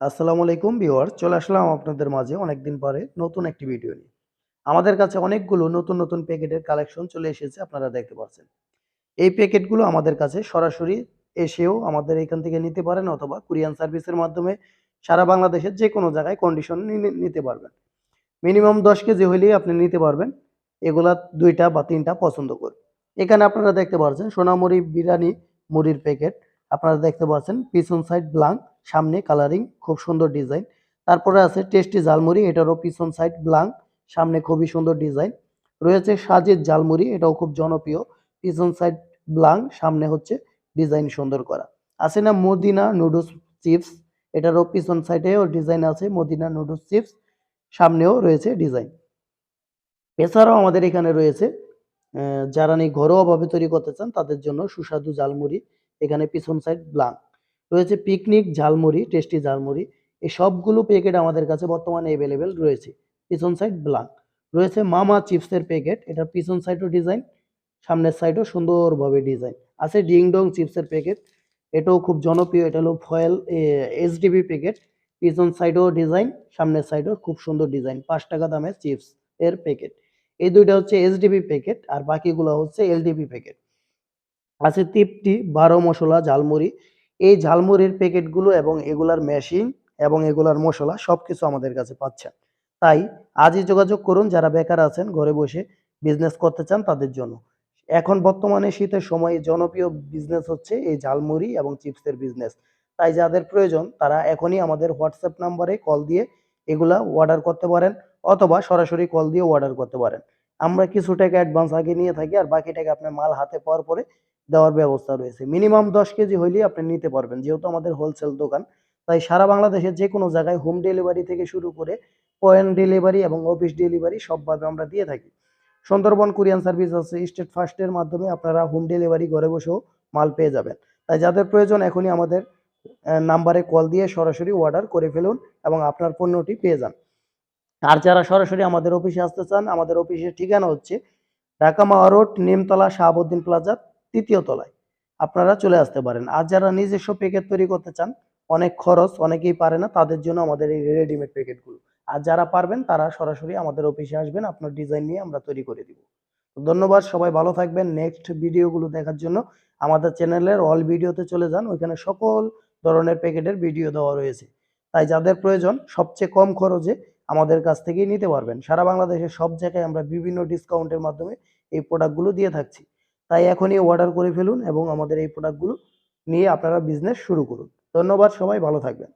আসসালামু আলাইকুম ভিউয়ার চলে আসলাম আপনাদের মাঝে অনেকদিন পরে নতুন একটি ভিডিও নিয়ে। আমাদের কাছে অনেকগুলো নতুন নতুন প্যাকেটের কালেকশন চলে এসেছে, আপনারা দেখতে পাচ্ছেন। এই প্যাকেটগুলো আমাদের কাছে সরাসরি এসেও আমাদের এখান থেকে নিতে পারেন অথবা কুরিয়ান সার্ভিসের মাধ্যমে সারা বাংলাদেশের যে কোনো জায়গায় কন্ডিশন নিতে পারবেন। মিনিমাম দশ কেজি হলেই আপনি নিতে পারবেন। এগুলা দুইটা বা তিনটা পছন্দ করে। এখানে আপনারা দেখতে পাচ্ছেন সোনামুড়ি বিরিয়ানি মুড়ির প্যাকেট। আপনারা দেখতে পাচ্ছেন পিছন সাইড ব্লাঙ্ক সামনে কালারিং খুব সুন্দর ডিজাইন তারপরে আছে টেস্টি ঝালমুড়ি, এটারও পিছন সাইড ব্লাঙ্ক সামনে খুবই সুন্দর ডিজাইন রয়েছে সাজের ঝালমুড়ি, এটাও খুব জনপ্রিয়। পিছন সাইড ব্লাঙ্ক সামনে হচ্ছে ডিজাইন সুন্দর করা। আছে না মদিনা নুডলস চিপস এটারও পিছন সাইডেও ডিজাইন আছে মদিনা নুডলস চিপস সামনেও রয়েছে ডিজাইন এছাড়াও আমাদের এখানে রয়েছে যারা নিয়ে ঘরোয়াভাবে তৈরি করতে চান, তাদের জন্য সুস্বাদু ঝালমুড়ি, এখানে পিছন সাইড ব্লাঙ্ক রয়েছে পিকনিক ঝালমুড়ি টেস্টি ঝালমুড়ি। এই সবগুলো প্যাকেট আমাদের কাছে বর্তমানে অ্যাভেলেবেল রয়েছে। পিছন সাইড ব্লাঙ্ক রয়েছে মামা চিপসের প্যাকেট এটার পিছন সাইডও ডিজাইন সামনের সাইডও সুন্দরভাবে ডিজাইন আছে ডিং ডং চিপসের প্যাকেট এটাও খুব জনপ্রিয়। এটা হলো ফয়েল এইচডিবি প্যাকেট পিছন সাইডও ডিজাইন সামনের সাইডও খুব সুন্দর ডিজাইন পাঁচ টাকা দামের চিপস এর প্যাকেট এই দুইটা হচ্ছে এইচডিবি প্যাকেট আর বাকিগুলো হচ্ছে এলডিবি প্যাকেট আছে তৃপ্তি, বারো মশলা, ঝালমুড়ি। এই ঝালমুড়ির প্যাকেটগুলো এবং এগুলার মেশিন এবং এগুলার মশলা সবকিছু আমাদের কাছে পাচ্ছেন। তাই আজই যোগাযোগ করুন, যারা বেকার আছেন, ঘরে বসে বিজনেস করতে চান তাদের জন্য। এখন বর্তমানে শীতের সময় জনপ্রিয় বিজনেস হচ্ছে এই ঝালমুড়ি এবং চিপসের বিজনেস তাই যাদের প্রয়োজন, তারা এখনই আমাদের হোয়াটসঅ্যাপ নাম্বারে কল দিয়ে এগুলা অর্ডার করতে পারেন অথবা সরাসরি কল দিয়ে অর্ডার করতে পারেন। আমরা কিছু টাকা অ্যাডভান্স আগে নিয়ে থাকি আর বাকি টাকা আপনার মাল হাতে পাওয়ার পরে দেওয়ার ব্যবস্থা রয়েছে। মিনিমাম দশ কেজি হইলেই আপনি নিতে পারবেন, যেহেতু আমাদের হোলসেল দোকান। তাই সারা বাংলাদেশের যে কোনো জায়গায় হোম ডেলিভারি থেকে শুরু করে পয়েন্ট ডেলিভারি এবং অফিস ডেলিভারি সবভাবে আমরা দিয়ে থাকি। সুন্দরবন কুরিয়ান সার্ভিস আছে, স্টেট ফার্স্টের মাধ্যমে আপনারা হোম ডেলিভারি ঘরে বসেও মাল পেয়ে যাবেন। তাই যাদের প্রয়োজন এখনই আমাদের নাম্বারে কল দিয়ে সরাসরি অর্ডার করে ফেলুন এবং আপনার পণ্যটি পেয়ে যান। আর যারা সরাসরি আমাদের অফিসে আসতে চান, আমাদের অফিসের ঠিকানা হচ্ছে ঢাকা মাওয়া রোড নিমতলা, শাহাবুদ্দিন প্লাজা তৃতীয় তলায়। আপনারা চলে আসতে পারেন। আর যারা নিজস্ব প্যাকেট তৈরি করতে চান, অনেক খরচ, অনেকেই পারে না, তাদের জন্য আমাদের এই রেডিমেড প্যাকেটগুলো আর যারা পারবেন, তারা সরাসরি আমাদের অফিসে আসবেন, আপনার ডিজাইন নিয়ে আমরা তৈরি করে দিব। ধন্যবাদ, সবাই ভালো থাকবেন। নেক্সট ভিডিওগুলো দেখার জন্য আমাদের চ্যানেলের অল ভিডিওতে চলে যান, ওইখানে সকল ধরনের প্যাকেটের ভিডিও দেওয়া রয়েছে। তাই যাদের প্রয়োজন, সবচেয়ে কম খরচে আমাদের কাছ থেকেই নিতে পারবেন। সারা বাংলাদেশের সব জায়গায় আমরা বিভিন্ন ডিসকাউন্টের মাধ্যমে এই প্রোডাক্টগুলো দিয়ে থাকছি। তাই এখনই অর্ডার করে ফেলুন এবং আমাদের এই প্রোডাক্টগুলো নিয়ে আপনারা বিজনেস শুরু করুন। ধন্যবাদ সবাই, ভালো থাকবেন।